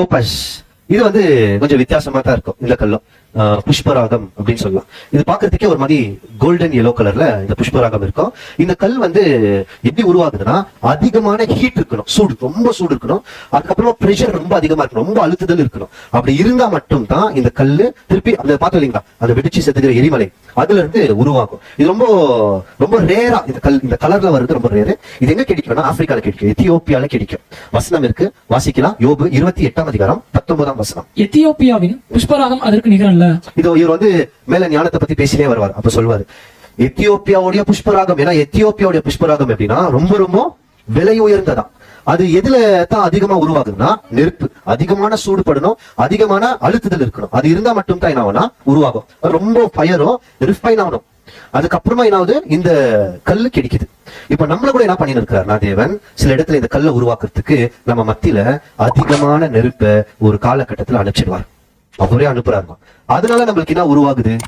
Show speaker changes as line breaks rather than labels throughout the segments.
டோபஸ் இது வந்து கொஞ்சம் வித்தியாசமா தான் இருக்கும் இந்த கல்லும். புஷ்பராகம் அப்படின்னு சொல்லலாம். இது பாக்குறதுக்கே ஒரு மாதிரி கோல்டன் எல்லோ கலர்ல இந்த புஷ்பராகம் இருக்கும். இந்த கல் வந்து எப்படி உருவாகுதுன்னா அதிகமான ஹீட் இருக்கணும். சூடு ரொம்ப சூடு இருக்கணும். அதுக்கப்புறமா பிரஷர் ரொம்ப அதிகமா இருக்கணும். ரொம்ப அழுத்துதல் இருக்கணும். அப்படி இருந்தா மட்டும் தான் இந்த கல்லு திருப்பி அந்த பார்த்தோம் இல்லைங்களா? அந்த வெடிச்சு செத்துக்கிற எரிமலை அதுல இருந்து உருவாகும். இது ரொம்ப ரொம்ப ரேரா இந்த கல் இந்த கலர்ல வருது ரொம்ப ரேரு இது எங்க கிடைக்கும்னா ஆப்பிரிக்கால கிடைக்கும். எத்தியோப்பியால கிடைக்கும். வசனம் இருக்கு. வாசிக்கலாம். யோபு இருபத்தி எட்டாம் அதிகாரம் பத்தொன்பதாம் வசனம்.
எத்தியோப்பியாவின் புஷ்பராகம் அதற்கு
இதோ இவர் வந்து மேல ஞானத்தை பத்தி பேசினே வருவார். அப்ப சொல்வாரு எத்தியோப்பியாவுடைய புஷ்பராகம் ஏன்னா எத்தியோப்பியாவுடைய புஷ்பராகம் எப்படின்னா ரொம்ப ரொம்ப விலை உயர்ந்ததா. அது எதுல தான் அதிகமா உருவாகுதுன்னா நெருப்பு. அதிகமான சூடுபடணும் அதிகமான அழுத்துதல் இருக்கணும். அது இருந்தா மட்டும் தான் என்ன ஆகும்னா உருவாகும். ரொம்ப ஃபயரும் ரிஃபைன் ஆகணும் அதுக்கப்புறமா என்ன ஆகுது? இந்த கல்லு கிடைக்குது. இப்ப நம்மள கூட என்ன பண்ணிட்டு இருக்கிறார் தேவன் சில இடத்துல இந்த கல்லை உருவாக்குறதுக்கு நம்ம மத்தியில அதிகமான நெருப்பை ஒரு காலகட்டத்துல அனுப்பிச்சிடுவார். அவரே அனுப்புறாருமா அதனால நம்மளுக்கு என்ன உருவாகுது?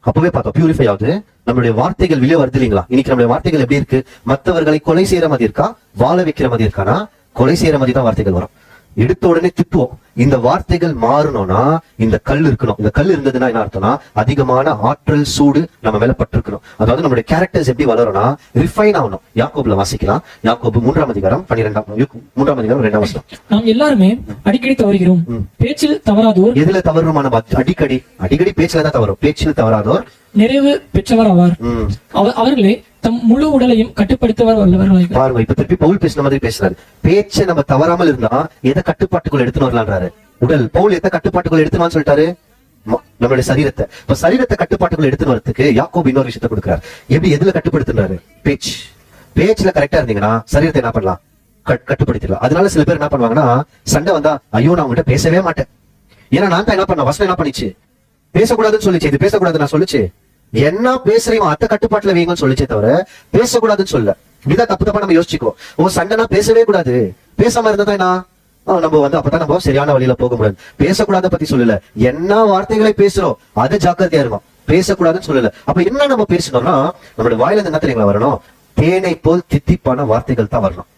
அப்பவே பார்த்தோம் பியூரிஃபை ஆகுது. நம்மளுடைய வார்த்தைகள் வெளியே வருது இல்லைங்களா? இன்னைக்கு நம்மளுடைய வார்த்தைகள் எப்படி இருக்கு? மத்தவர்களை கொலை செய்யற மாதிரி இருக்கா? வாழ வைக்கிற மாதிரி இருக்கானா? கொலை செய்யற மாதிரி தான் வார்த்தைகள் வரும். எடுத்த உடனே திட்டுவோம். இந்த வார்த்தைகள் மாறணும்னா இந்த கல் இருக்கணும். இந்த கல் இருந்ததுன்னா என்ன அர்த்தம்னா அதிகமான ஆற்றல் சூடு நம்ம மேல பட்டிருக்கணும். அதாவது நம்மளுடைய கேரக்டர்ஸ் எப்படி வளரும்னா ரிஃபைன் ஆகணும். யாக்கோப்ல வாசிக்கலாம். யாக்கோபு மூன்றாம் அதிகாரம் பன்னிரெண்டாம் மூன்றாம் அதிகாரம் ரெண்டாம் வசனம்.
நாம் எல்லாருமே அடிக்கடி தவறுகிறோம். பேச்சில் தவறாதோர்
எதுல தவறுமா நம்ம அடிக்கடி. அடிக்கடி பேச்சுல தான் தவறும். பேச்சில் தவறாதோர்
நிறைவு பெற்றவர் ஆவார் அவர்களே தம் முழு உடலையும் கட்டுப்படுத்தவர் வல்லவர்களாக
பாருங்க இப்ப திருப்பி பவுல் பேசின மாதிரி பேசுறாரு. பேச்சை நம்ம தவறாமல் இருந்தா எதை கட்டுப்பாட்டுக்குள்ள எடுத்துன்னு வரலான்றாரு. உடல் பவுல் எதை கட்டுப்பாட்டுக்குள்ள எடுத்துனான்னு சொல்லிட்டாரு? நம்மளுடைய சரீரத்தை. இப்ப சரீரத்தை கட்டுப்பாட்டுக்குள்ள எடுத்துன்னு வரதுக்கு யாக்கோப் இன்னொரு விஷயத்தை கொடுக்குறாரு. எப்படி எதுல கட்டுப்படுத்துறாரு? பேச்சு. பேச்சுல கரெக்டா இருந்தீங்கன்னா சரீரத்தை என்ன பண்ணலாம்? கட்- கட்டுப்படுத்திடலாம். அதனால சில பேர் என்ன பண்ணுவாங்கன்னா சண்டை வந்தா ஐயோ நான் உங்ககிட்ட பேசவே மாட்டேன். ஏன்னா நான் தான் என்ன பண்ண வசனம் என்ன பண்ணிச்சு? பேசக்கூடாதுன்னு சொல்லிச்சு. இது பேசக்கூடாது நான் சொல்லுச்சு. என்ன பேசுறீங்க அத்த கட்டுப்பாட்டுல வைங்கன்னு சொல்லிச்சே தவிர பேசக்கூடாதுன்னு சொல்ல. இப்படிதான் தப்பு தப்பா நம்ம யோசிச்சுக்கோ ஓ சண்டைனா பேசவே கூடாது. பேசாம இருந்தா என்ன? நம்ம வந்து அப்பதான் நம்ம சரியான வழியில போக முடியாது பேசக்கூடாத பத்தி சொல்லல. என்ன வார்த்தைகளை பேசுறோம் அது ஜாக்கிரதையா இருக்கும். பேசக்கூடாதுன்னு சொல்லல. அப்ப என்ன நம்ம பேசணும்னா நம்மளோட வாயில இருந்து என்ன தெரியுங்களா வரணும்? தேனை போல் தித்திப்பான வார்த்தைகள் தான் வரணும்.